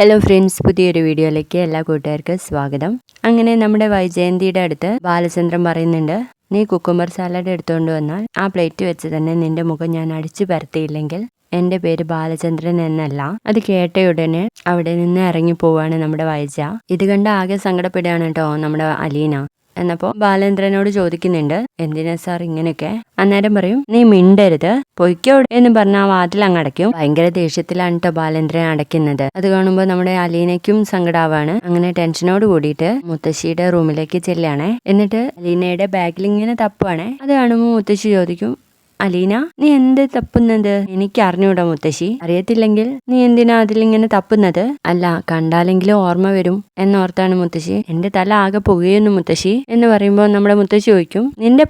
Hello friends പുതിയൊരു വീഡിയോയിലേക്ക് എല്ലാ കൂട്ടുകാർക്കും സ്വാഗതം. അങ്ങനെ നമ്മുടെ വൈജയന്തിയുടെ അടുത്ത് ബാലചന്ദ്രൻ പറയുന്നുണ്ട് നീ കുക്കുംബർ സാലഡ് എടുത്തുകൊണ്ട് വന്നാൽ ആ പ്ലേറ്റ് വെച്ച് തന്നെ നിന്റെ മുഖം ഞാൻ അടിച്ചു പരത്തിയില്ലെങ്കിൽ എന്റെ പേര് ബാലചന്ദ്രൻ എന്നല്ല. അത് കേട്ട ഉടനെ അവിടെ നിന്ന് ഇറങ്ങി പോവാണ് നമ്മുടെ വൈജ. ഇത് കണ്ട് ആകെ സങ്കടപ്പെടുകയാണ് കേട്ടോ നമ്മുടെ അലീന. എന്നപ്പോ ബാലേന്ദ്രനോട് ചോദിക്കുന്നുണ്ട് എന്തിനാ സാർ ഇങ്ങനെയൊക്കെ? അന്നേരം പറയും നീ മിണ്ടരുത്. പൊയ്ക്കോ എന്ന് പറഞ്ഞ വാതിൽ അങ്ങ് അടയ്ക്കും. ഭയങ്കര ദേഷ്യത്തിലാണ് കേട്ടോ ബാലേന്ദ്രൻ അടയ്ക്കുന്നത്. അത് കാണുമ്പോൾ നമ്മുടെ അലീനയ്ക്കും സങ്കടാവാണ്. അങ്ങനെ ടെൻഷനോട് കൂടിയിട്ട് മുത്തശ്ശിയുടെ റൂമിലേക്ക് ചെല്ലുകയാണേ. എന്നിട്ട് അലീനയുടെ ബാഗിൽ ഇങ്ങനെ തപ്പുവാണേ. അത് കാണുമ്പോൾ മുത്തശ്ശി ചോദിക്കും അലീന നീ എന്ത് തപ്പുന്നത്? എനിക്ക് അറിഞ്ഞൂടാ മുത്തശ്ശി. അറിയത്തില്ലെങ്കിൽ നീ എന്തിനാ അതിലിങ്ങനെ തപ്പുന്നത്? അല്ല കണ്ടാലെങ്കിലും ഓർമ്മ വരും എന്നോർത്താണ് മുത്തശ്ശി. എന്റെ തല ആകെ പുകയുന്നു മുത്തശ്ശി എന്ന് പറയുമ്പോൾ നമ്മുടെ മുത്തശ്ശി ചോദിക്കും നിന്റെ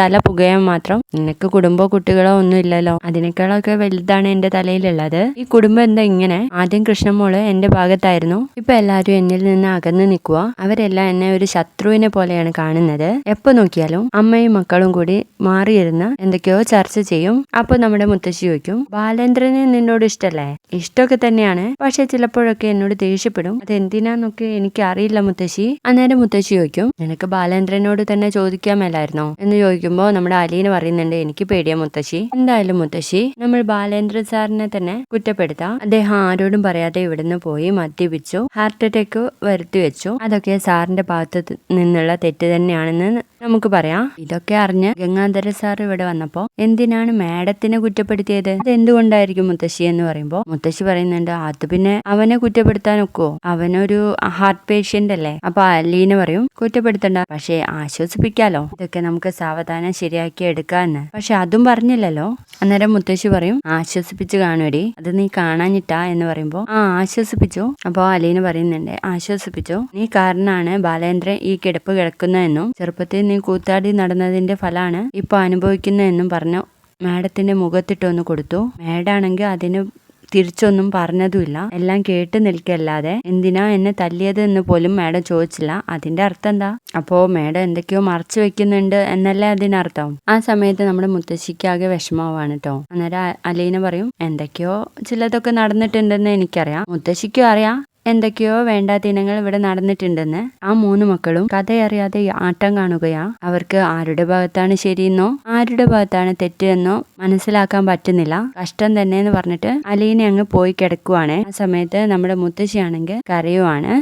തല പുകയാൻ മാത്രം നിനക്ക് കുടുംബോ കുട്ടികളോ ഒന്നും ഇല്ലല്ലോ? അതിനേക്കാളൊക്കെ വലുതാണ് എന്റെ തലയിലുള്ളത്. ഈ കുടുംബം എന്താ ഇങ്ങനെ? ആദ്യം കൃഷ്ണമോൾ എന്റെ ഭാഗത്തായിരുന്നു. ഇപ്പൊ എല്ലാരും എന്നിൽ നിന്ന് അകന്നു നിൽക്കുക അവരെല്ലാം എന്നെ ഒരു ശത്രുവിനെ പോലെയാണ് കാണുന്നത്. എപ്പോ നോക്കിയാലും അമ്മയും മക്കളും കൂടി മാറിയിരുന്ന് എന്തൊക്കെയോ ചർച്ച ചെയ്യും. അപ്പൊ നമ്മുടെ മുത്തശ്ശി ചോദിക്കും ബാലേന്ദ്രനെ നിന്നോട് ഇഷ്ടല്ലേ? ഇഷ്ടമൊക്കെ തന്നെയാണ്. പക്ഷെ ചിലപ്പോഴൊക്കെ എന്നോട് ദേഷ്യപ്പെടും. അത് എന്തിനാന്നൊക്കെ എനിക്ക് അറിയില്ല മുത്തശ്ശി. അന്നേരം മുത്തശ്ശി ചോദിക്കും നിനക്ക് ബാലേന്ദ്രനോട് തന്നെ ചോദിക്കാൻ മേലായിരുന്നോ എന്ന് ചോദിക്കുമ്പോ നമ്മുടെ അലീന പറയുന്നുണ്ട് എനിക്ക് പേടിയാ മുത്തശ്ശി. എന്തായാലും മുത്തശ്ശി നമ്മൾ ബാലേന്ദ്രൻ സാറിനെ തന്നെ കുറ്റപ്പെടുത്താം. അദ്ദേഹം ആരോടും പറയാതെ ഇവിടുന്ന് പോയി മദ്യപിച്ചു ഹാർട്ട് അറ്റാക്ക് വരുത്തി വെച്ചു. അതൊക്കെ സാറിന്റെ ഭാഗത്ത് നിന്നുള്ള തെറ്റ് തന്നെയാണെന്ന് നമുക്ക് പറയാം. ഇതൊക്കെ അറിഞ്ഞ് ഗംഗാധര സാർ ഇവിടെ വന്നപ്പോ എന്തിനാണ് മാഡത്തിനെ കുറ്റപ്പെടുത്തിയത്? അത് എന്തുകൊണ്ടായിരിക്കും മുത്തശ്ശി എന്ന് പറയുമ്പോ മുത്തശ്ശി പറയുന്നുണ്ട് അത് പിന്നെ അവനെ കുറ്റപ്പെടുത്താൻ ഒക്കുവോ അവനൊരു ഹാർട്ട് പേഷ്യന്റ് അല്ലേ? അപ്പൊ അലീന പറയും കുറ്റപ്പെടുത്തണ്ട പക്ഷേ ആശ്വസിപ്പിക്കാലോ? ഇതൊക്കെ നമുക്ക് സാവധാനം ശരിയാക്കി എടുക്കാന്ന്. പക്ഷെ അതും പറഞ്ഞില്ലല്ലോ. അന്നേരം മുത്തശ്ശി പറയും ആശ്വസിപ്പിച്ച് കാണുവടി. അത് നീ കാണാഞ്ഞിട്ടാ എന്ന് പറയുമ്പോ ആ ആശ്വസിപ്പിച്ചു. അപ്പോ അലീന പറയുന്നുണ്ട് ആശ്വസിപ്പിച്ചു. നീ കാരണമാണ് ബാലേന്ദ്രൻ ഈ കിടപ്പ് കിടക്കുന്നതെന്നും ചെറുപ്പത്തിൽ നീ കൂത്താടി നടന്നതിന്റെ ഫലമാണ് ഇപ്പോൾ അനുഭവിക്കുന്നതെന്നും പറഞ്ഞു. മാഡത്തിന്റെ മുഖത്തിട്ടൊന്ന് കൊടുത്തു. മാഡാണെങ്കിൽ അതിന് തിരിച്ചൊന്നും പറഞ്ഞതുമില്ല. എല്ലാം കേട്ട് നിൽക്കല്ലാതെ എന്തിനാ എന്നെ തല്ലിയത് എന്ന് പോലും മാഡം ചോദിച്ചില്ല. അതിന്റെ അർത്ഥം എന്താ? അപ്പോ മാഡം എന്തൊക്കെയോ മറച്ചു വെക്കുന്നുണ്ട് എന്നല്ലേ അതിനർത്ഥം? ആ സമയത്ത് നമ്മുടെ മുത്തശ്ശിക്കാകെ വിഷമമാണ് കേട്ടോ അന്നേരം അലീന പറയും എന്തൊക്കെയോ ചിലതൊക്കെ നടന്നിട്ടുണ്ടെന്ന് എനിക്കറിയാം. മുത്തശ്ശിക്കും അറിയാം. എന്തൊക്കെയോ വേണ്ടാത്ത ദിനങ്ങൾ ഇവിടെ നടന്നിട്ടുണ്ടെന്ന് ആ മൂന്ന് മക്കളും കഥയറിയാതെ ആട്ടം കാണുകയാ. അവർക്ക് ആരുടെ ഭാഗത്താണ് ശരിയെന്നോ? ആരുടെ ഭാഗത്താണ് തെറ്റ് എന്നോ മനസ്സിലാക്കാൻ പറ്റുന്നില്ല. കഷ്ടം തന്നെ എന്ന് പറഞ്ഞിട്ട് അലീനെ അങ്ങ് പോയി കിടക്കുവാണ്. ആ സമയത്ത് നമ്മുടെ മുത്തശ്ശിയാണെങ്കിൽ കരയുവാണ്.